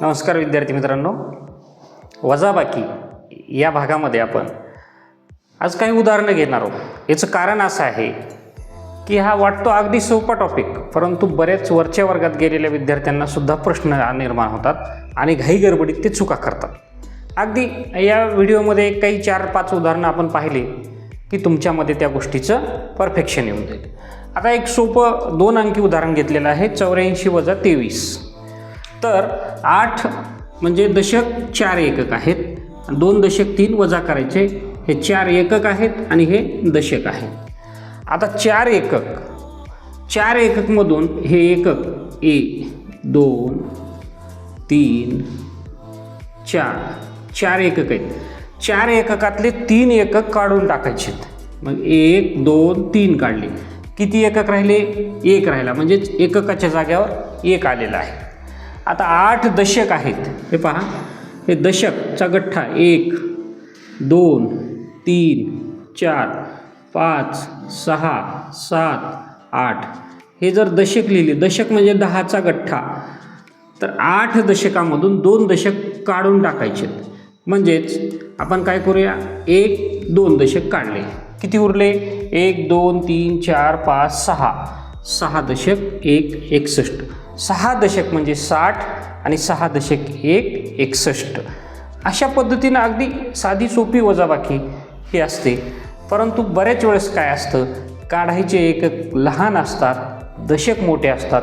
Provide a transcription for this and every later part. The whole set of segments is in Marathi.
नमस्कार विद्यार्थी मित्रांनो. वजाबाकी या भागामध्ये आपण आज काही उदाहरणं घेणार आहोत. याचं कारण असं आहे की हा वाटतो अगदी सोपा टॉपिक परंतु बरेच वरच्या वर्गात गेलेल्या विद्यार्थ्यांना सुद्धा प्रश्न निर्माण होतात आणि घाई गडबडीत ते चुका करतात. अगदी या व्हिडिओमध्ये काही चार पाच उदाहरणं आपण पाहिली की तुमच्यामध्ये त्या गोष्टीचं परफेक्शन येऊन जाईल. आता एक सोपं दोन अंकी उदाहरण घेतलेलं आहे चौऱ्याऐंशी वजा तेवीस. तर आठ म्हणजे दशक चार एकक आहेत. दोन दशक तीन वजा करायचे. हे चार एकक आहेत आणि हे दशक आहे. आता चार एकक. चार एककमधून हे एकक एक दोन तीन चार. चार एकक आहेत. चार एककातले तीन एकक काढून टाकायचे मग एक दोन तीन काढले. किती एकक राहिले? एक राहिला. म्हणजेच एककाच्या जाग्यावर एक आलेला आहे. आता आठ दशक आहेत. हे पहा. हे दशकचा गठ्ठा एक दोन तीन चार पाच सहा सात आठ. हे जर दशक लिहिले दशक म्हणजे दहाचा गठ्ठा. तर आठ दशकामधून दोन दशक काढून टाकायचे. म्हणजेच आपण काय करूया? एक दोन दशक काढले. किती उरले? एक दोन तीन चार पाच सहा. सहा दशक एक एकसष्ट. सहा दशक म्हणजे साठ आणि सहा दशक एक एकसष्ट. अशा पद्धतीनं अगदी साधी सोपी वजाबाकी ही असते. परंतु बऱ्याच वेळेस काय असतं? काढायचे एकक लहान असतात दशक मोठे असतात.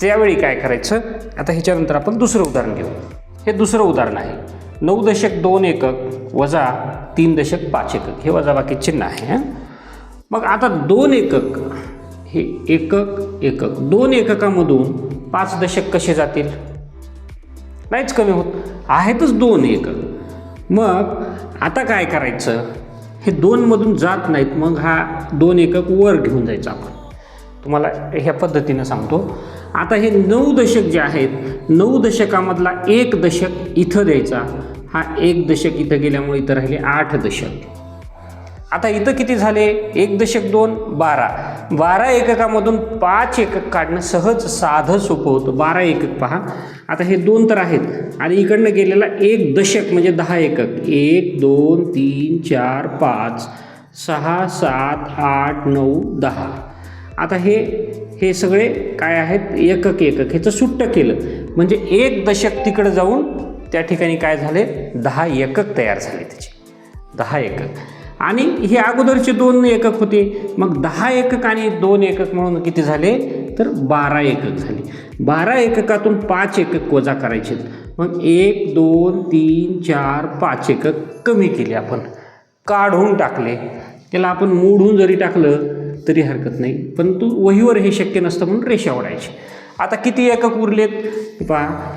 त्यावेळी काय करायचं? आता ह्याच्यानंतर आपण दुसरं उदाहरण घेऊ. हे दुसरं उदाहरण आहे. नऊ दशक दोन एकक वजा तीन दशक पाच एकक. हे वजाबाकी चिन्ह आहे मग आता दोन एकक हे एकक एकक. दोन एककामधून पाच दशक कसे जातील? नाहीच कमी होत. आहेतच दोन एक. मग आता काय करायचं? हे दोनमधून जात नाहीत मग हा दोन एकक वर घेऊन जायचा आपण. तुम्हाला ह्या पद्धतीनं सांगतो. आता हे नऊ दशक जे आहेत नऊ दशकामधला एक दशक इथं द्यायचा. हा एक दशक इथं गेल्यामुळे इथं राहिले आठ दशक. आता इथं किती झाले? एक दशक दोन बारा. बारा एककामधून पाच एकक काढणं सहज साधं सोपं होतं. बारा एकक पहा. आता हे दोन तर आहेत. आणि इकडनं गेलेला एक दशक म्हणजे दहा एकक. एक दोन तीन चार पाच सहा सात आठ नऊ दहा. आता हे हे सगळे काय आहेत? एकक एकक. ह्याचं सुट्ट केलं. म्हणजे एक दशक तिकडं जाऊन त्या ठिकाणी काय झाले? दहा एकक तयार झाले त्याचे. दहा एकक. आणि हे अगोदरचे दोन एकक होते. मग दहा एकक आणि दोन एकक म्हणून किती झाले? तर बारा एकक झाले. बारा एककातून पाच एकक वजा करायचे. मग एक दोन तीन चार पाच एकक कमी केले आपण. काढून टाकले. त्याला आपण मोडून जरी टाकलं तरी हरकत नाही. परंतु वहीवर हे शक्य नसतं म्हणून रेषा ओढायची. आता किती एकक उरलेत? पहा.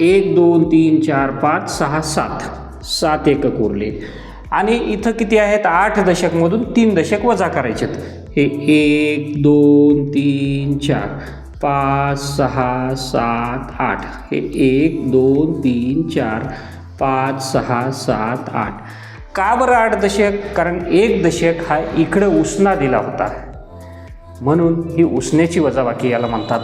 एक दोन तीन चार पाच सहा सात. सात एकक उरले आणि इथं किती आहेत? आठ दशकमधून तीन दशक वजा करायचेत. हे एक दोन तीन चार पाच सहा सात आठ. हे एक दोन तीन चार पाच सहा सात आठ. का बरं आठ दशक? कारण एक दशक हा इकडं उसना दिला होता. म्हणून ही उसण्याची वजाबाकी याला म्हणतात.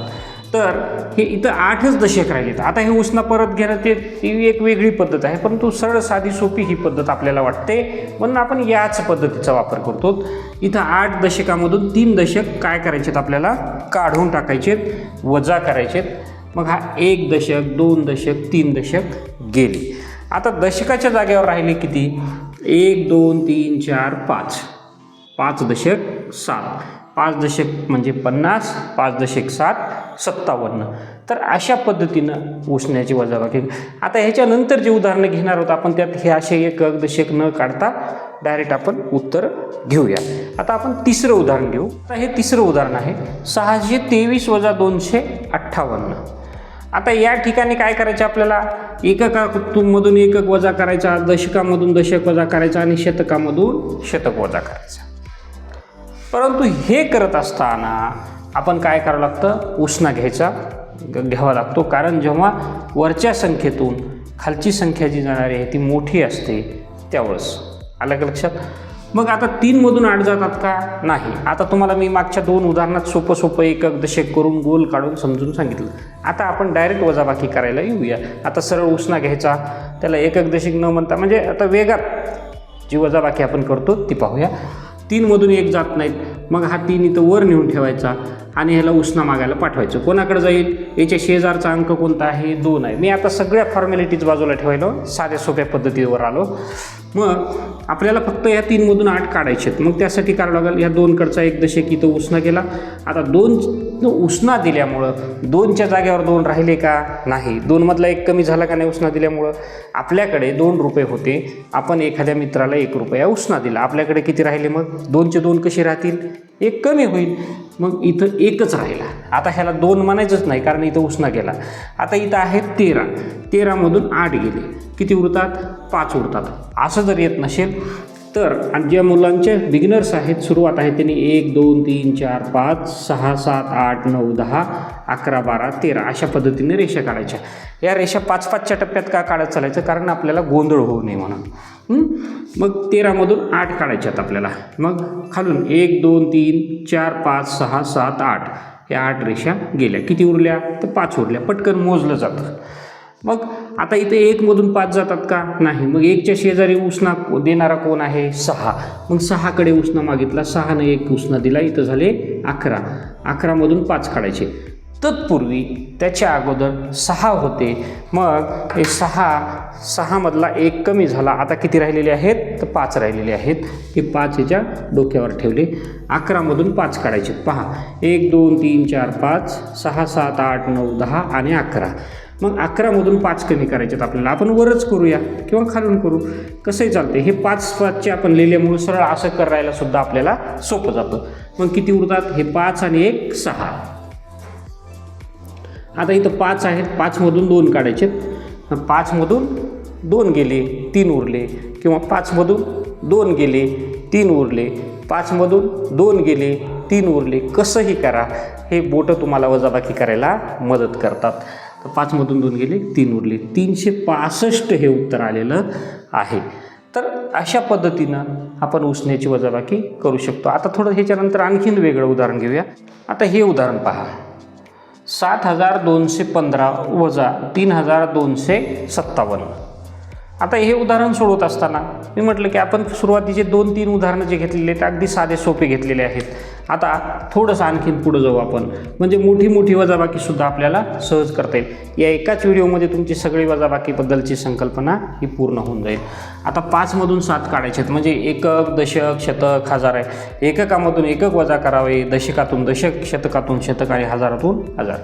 तर हे इथं आठच दशक राहिलेत. आता हे उसना परत घेणं ते ती एक वेगळी पद्धत आहे परंतु सरळ साधी सोपी ही पद्धत आपल्याला वाटते. म्हणून आपण याच पद्धतीचा वापर करतो. इथं आठ दशकामधून तीन दशक काय करायचेत आपल्याला? काढून टाकायचेत वजा करायचेत. मग हा एक दशक दोन दशक तीन दशक गेले. आता दशकाच्या जागेवर राहिले किती? एक दोन तीन चार पाच. पाच दशक सात. पाच दशक म्हणजे पन्नास पाच दशक सात सत्तावन्न. तर अशा पद्धतीनं उसण्याची वजाबाकी आता ह्याच्यानंतर जे उदाहरणं घेणार होतं आपण त्यात हे असे एक दशक न काढता डायरेक्ट आपण उत्तर घेऊया. आता आपण तिसरं उदाहरण घेऊ. आता हे तिसरं उदाहरण आहे. सहाशे तेवीस वजा दोनशे अठ्ठावन्न. आता या ठिकाणी काय करायचं आपल्याला? एककामधून एकक वजा करायचा दशकामधून दशक वजा करायचा आणि शतकामधून शतक वजा करायचा. परंतु हे करत असताना आपण काय करावं लागतं? उसना घ्यायचा ग- घ्यावा लागतो. कारण जेव्हा वरच्या संख्येतून खालची संख्या जी जाणारी आहे ती मोठी असते त्यावेळेस. आलं का लक्षात? मग आता तीनमधून आठ जातात का? नाही. आता तुम्हाला मी मागच्या दोन उदाहरणात सोपं सोपं एकक दशक करून गोल काढून समजून सांगितलं. आता आपण डायरेक्ट वजाबाकी करायला येऊया. आता सरळ उसना घ्यायचा. त्याला एकक दशक न म्हणता म्हणजे आता वेगात जी वजाबाकी आपण करतो ती पाहूया. तीनमधून एक जात नाहीत. मग हा तीन इथं वर नेऊन ठेवायचा आणि ह्याला उसना मागायला पाठवायचं. कोणाकडे जाईल? याच्या शेजारचा अंक कोणता आहे? दोन आहे. मी आता सगळ्या फॉर्मॅलिटीज बाजूला ठेवायलो. साध्या सोप्या पद्धतीवर आलो. मग आपल्याला फक्त या तीनमधून आठ काढायचे आहेत. मग त्यासाठी करावं लागेल या दोनकडचा एक दशक इथं उसना गेला आता दोन उसना दिल्यामुळं दोनच्या जागेवर दोन राहिले का? नाही. दोनमधला एक कमी झाला का नाही उसना दिल्यामुळं? आपल्याकडे दोन रुपये होते. आपण एखाद्या मित्राला एक रुपया उसना दिला. आपल्याकडे किती राहिले मग? दोनचे दोन कसे राहतील? एक कमी होईल. मग इथं एकच राहिला. आता ह्याला दोन म्हणायचंच नाही कारण इथं उसना गेला. आता इथं आहे तेरा. तेरामधून आठ गेले. किती उरतात? पाच उरतात. असं जर येत नसेल तर आणि ज्या मुलांचे बिगिनर्स आहेत सुरुवात आहे त्यांनी एक दोन तीन चार पाच सहा सात आठ नऊ दहा अकरा बारा तेरा अशा पद्धतीने रेषा काढायच्या. या रेषा पाच पाचच्या टप्प्यात का काढत चालायचं? कारण आपल्याला गोंधळ होऊ नये म्हणून. मग तेरामधून आठ काढायच्यात आपल्याला. मग खालून एक दोन तीन चार पाच सहा सात आठ. या आठ रेषा गेल्या. किती उरल्या? तर पाच उरल्या. पटकन मोजलं जातं. मग आता इथे एकमधून पाच जातात का? नाही. मग एकच्या शेजारी उसना देणारा कोण आहे? सहा. मग सहाकडे उसना मागितला. सहानं एक उसना दिला. इथं झाले अकरा. अकरामधून पाच काढायचे. तत्पूर्वी त्याच्या अगोदर सहा होते. मग हे सहा सहामधला एक कमी झाला. आता किती राहिलेले आहेत? तर पाच राहिलेले आहेत. हे पाच ह्याच्या डोक्यावर ठेवले. अकरामधून पाच काढायचे. पहा. एक दोन तीन चार पाच सहा सात आठ नऊ दहा आणि अकरा. मग अकरामधून पाच कमी करायचे आहेत आपल्याला. आपण वरच करूया किंवा खालून करू. कसंही चालते हे पाच पाचचे आपण लिहिल्यामुळे सरळ असं करायला सुद्धा आपल्याला सोपं जातं. मग किती उरतात? हे पाच आणि एक सहा. आता इथं पाच आहेत. पाचमधून दोन काढायचे. पाचमधून दोन गेले तीन उरले. किंवा पाचमधून दोन गेले तीन उरले. पाचमधून दोन गेले तीन उरले. कसंही करा. हे बोटं तुम्हाला वजाबाकी करायला मदत करतात. तर पाचमधून दोन गेले तीन उरले. तीनशे पासष्ट हे उत्तर आलेलं आहे. तर अशा पद्धतीनं आपण उसण्याची वजाबाकी करू शकतो. आता थोडं ह्याच्यानंतर आणखीन वेगळं उदाहरण घेऊया. आता हे उदाहरण पहा. सात हजार दोनशे पंधरा वजा तीन हजार दोनशे सत्तावन्न. आता हे उदाहरण सोडवत असताना मी म्हटलं की आपण सुरुवातीचे दोन तीन उदाहरणं जे घेतलेले आहेत अगदी साधे सोपे घेतलेले आहेत. आता थोडंसं आणखीन पुढं जाऊ आपण. म्हणजे मोठी मोठी वजाबाकीसुद्धा आपल्याला सहज करता येईल. या एकाच व्हिडिओमध्ये तुमची सगळी वजाबाकीबद्दलची संकल्पना ही पूर्ण होऊन जाईल. आता पाचमधून सात काढायचे आहेत. म्हणजे एकक दशक शतक हजार आहे. एककामधून एकक वजा करावे दशकातून दशक शतकातून शतक आणि हजारातून हजार.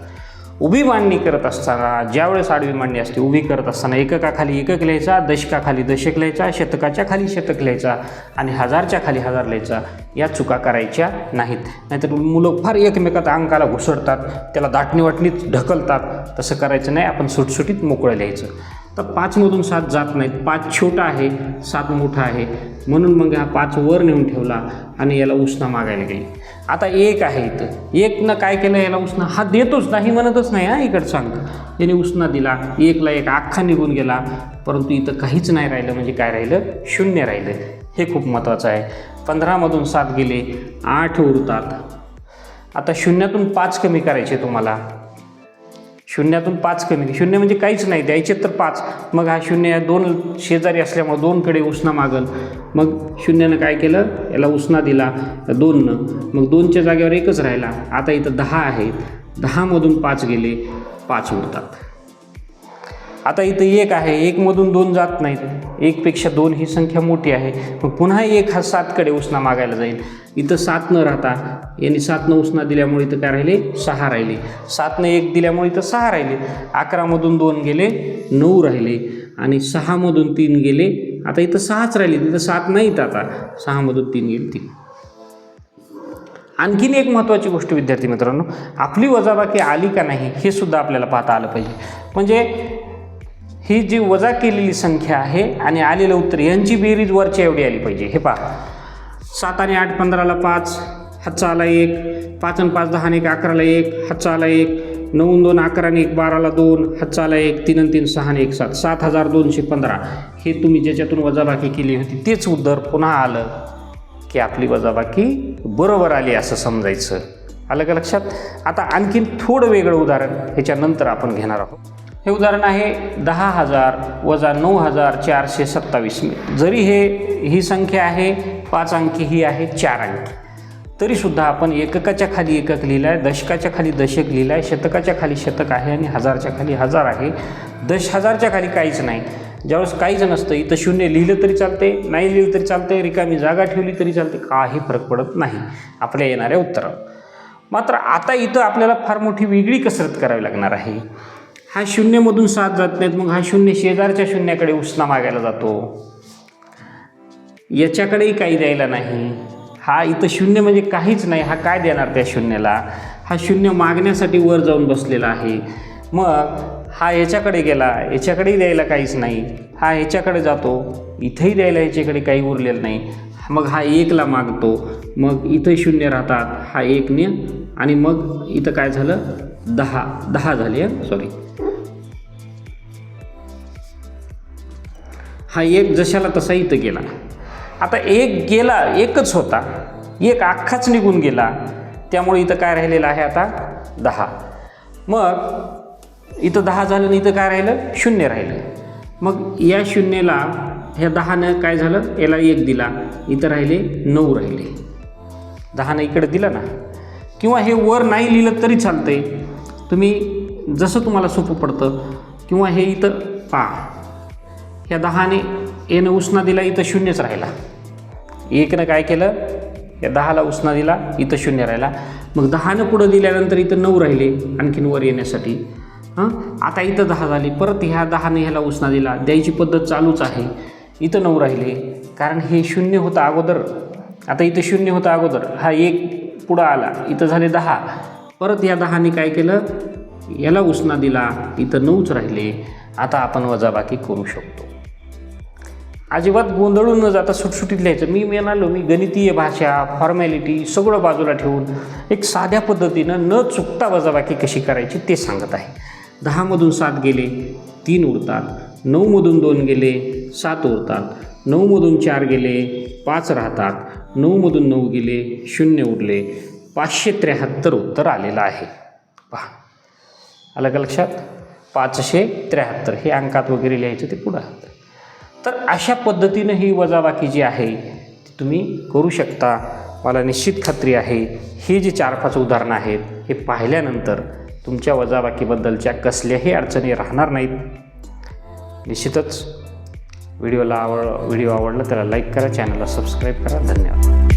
उभी मांडणी करत असताना ज्यावेळेस आडवी मांडणी असते उभी करत असताना एककाखाली एकक लिहायचा दशकाखाली दशक लिहायचा शतकाच्या खाली शतक लिहायचा आणि हजारच्या खाली हजार लिहायचा या चुका करायच्या नाहीत. नाहीतर मुलं फार एकमेकात अंकाला घुसडतात त्याला दाटणी वाटणीत ढकलतात तसं करायचं नाही आपण सुटसुटीत मोकळं लिहायचं. तर पाचमधून सात जात नाहीत. पाच छोटा आहे सात मोठा आहे. म्हणून मग हा पाच वर नेऊन ठेवला आणि याला उष्णा मागायला गेली. आता एक आहे इथं. एकनं काय केलं याला उष्णा हा देतोच नाही म्हणतच नाही हा इकडं सांग याने उसना दिला. एकला एक अख्खा निघून गेला. परंतु इथं काहीच नाही राहिलं. म्हणजे काय राहिलं? शून्य राहिलं. हे खूप महत्त्वाचं आहे. पंधरामधून सात गेले आठ उरतात. आता शून्यातून पाच कमी करायचे तुम्हाला. शून्यातून पाच कमी शून्य म्हणजे काहीच नाही द्यायचे तर पाच. मग हा शून्य या दोन शेजारी असल्यामुळे दोनकडे उसना मागल. मग शून्यानं काय केलं? याला उसना दिला. दोननं. मग दोनच्या जागेवर एकच राहिला. आता इथं दहा आहेत. दहामधून पाच गेले पाच उरतात. आता इथं एक आहे एकमधून दोन जात नाहीत. एकपेक्षा दोन ही संख्या मोठी आहे. मग पुन्हा एक हा सातकडे उसना मागायला जाईल. इथं सात न राहता यांनी सात न उसना दिल्यामुळे इथं काय राहिले? सहा राहिले. सातनं एक दिल्यामुळे इथं सहा राहिले. अकरामधून दोन गेले नऊ राहिले. आणि सहामधून तीन गेले. आता इथं सहाच राहिले. तिथं सात नाहीत आता. सहामधून तीन गेले तीन. आणखीन एक महत्त्वाची गोष्ट विद्यार्थी मित्रांनो आपली वजाबाकी आली का नाही हे सुद्धा आपल्याला पाहता आलं पाहिजे. म्हणजे ही जी वजा केलेली संख्या आहे आणि आलेलं उत्तर यांची बेरीज वरच्या एवढी आली पाहिजे. हे पहा. सात आणि आठ पंधराला पाच हातचा आला एक पाच आणि पाच दहा आणि एक अकराला एक हातचा आला एक नऊ दोन अकरा आणि एक बाराला दोन हातचाला एक तीन आणि तीन सहा आणि एक सात. सात हजार दोनशे पंधरा. हे तुम्ही ज्याच्यातून वजाबाकी केली होती तेच उत्तर पुन्हा आलं की आपली वजाबाकी बरोबर आली असं समजायचं. आलं का लक्षात? आता आणखीन थोडं वेगळं उदाहरण ह्याच्यानंतर आपण घेणार आहोत. हे उदाहरण आहे दहा हजार वजा नऊ हजार चारशे सत्तावीस जरी हे ही संख्या आहे पाच अंकी ही आहे चार अंकी. तरीसुद्धा आपण एककाच्या खाली एकक लिहिलं आहे दशकाच्या खाली दशक लिहिलं आहे शतकाच्या खाली शतक आहे आणि हजारच्या खाली हजार आहे. दश हजारच्या खाली काहीच नाही. ज्यावेळेस काहीच नसतं इथं शून्य लिहिलं तरी चालते नाही लिहिलं तरी चालते रिकामी जागा ठेवली तरी चालते काही फरक पडत नाही. आपल्या येणाऱ्या उत्तरावर मात्र आता इथं आपल्याला फार मोठी वेगळी कसरत करावी लागणार आहे. हा शून्यमधून सात जात नाहीत मग हा शून्य शेजारच्या शून्याकडे उष्णा मागायला जातो. याच्याकडेही काही द्यायला नाही. हा इथं शून्य म्हणजे काहीच नाही हा काय देणार त्या शून्याला? हा शून्य मागण्यासाठी वर जाऊन बसलेला आहे. मग हा याच्याकडे गेला याच्याकडेही द्यायला काहीच नाही. हा याच्याकडे जातो इथंही द्यायला याच्याकडे काही उरलेलं नाही. मग हा एकला मागतो मग इथं शून्य राहतात हा एकने आणि मग इथं काय झालं? दहा दहा झाले सॉरी हा एक जशाला तसा इथं गेला. आता एक गेला एकच होता. एक अख्खाच निघून गेला. त्यामुळे इथं काय राहिलेलं आहे आता? दहा. मग इथं दहा झालं आणि इथं काय राहिलं? शून्य राहिलं. मग या शून्यला ह्या दहानं काय झालं? याला एक दिला. इथं राहिले नऊ राहिले. दहानं इकडे दिलं ना. किंवा हे वर नाही लिहिलं तरी चालतंय. तुम्ही जसं तुम्हाला सोपं पडतं. किंवा हे इथं पा या दहाने एनं उसना दिला इथं शून्यच राहिला. एकनं काय केलं? या दहाला उसना दिला इथं शून्य राहिला. मग दहानं पुढं दिल्यानंतर इथं नऊ राहिले आणखीन वर येण्यासाठी. हां? आता इथं दहा झाली. परत ह्या दहाने ह्याला उष्णा दिला द्यायची पद्धत चालूच आहे. इथं नऊ राहिले. कारण हे शून्य होतं अगोदर. आता इथं शून्य होतं अगोदर. हा एक पुढं आला. इथं झाले दहा. परत या दहाने काय केलं? याला उसना दिला इथं नऊच राहिले. आता आपण वजाबाकी करू शकतो. अजिबात गोंधळून न जाता सुटसुटीत लिहायचं. मी म्हणालो मी गणितीय भाषा फॉर्मॅलिटी सगळं बाजूला ठेवून एक साध्या पद्धतीनं न चुकता वजाबाकी कशी करायची ते सांगत आहे. दहामधून सात गेले तीन उरतात. नऊमधून दोन गेले सात उरतात. नऊमधून चार गेले पाच राहतात. नऊमधून नऊ गेले शून्य उरले. पाचशे त्र्याहत्तर उत्तर आलेलं आहे. पहा. आलं का लक्षात? पाचशे त्र्याहत्तर. हे अंकात वगैरे लिहायचं ते पुढं तर अशा पद्धतीनं ही वजाबाकी जी आहे ती तुम्ही करू शकता. मला निश्चित खात्री आहे ही जी चार पाच उदाहरणं आहेत हे पाहिल्यानंतर तुमच्या वजाबाकीबद्दलच्या कसल्याही अडचणी राहणार नाहीत. निश्चितच व्हिडिओला आवड व्हिडिओ आवडला त्याला लाईक करा चॅनलला सबस्क्राईब करा. धन्यवाद.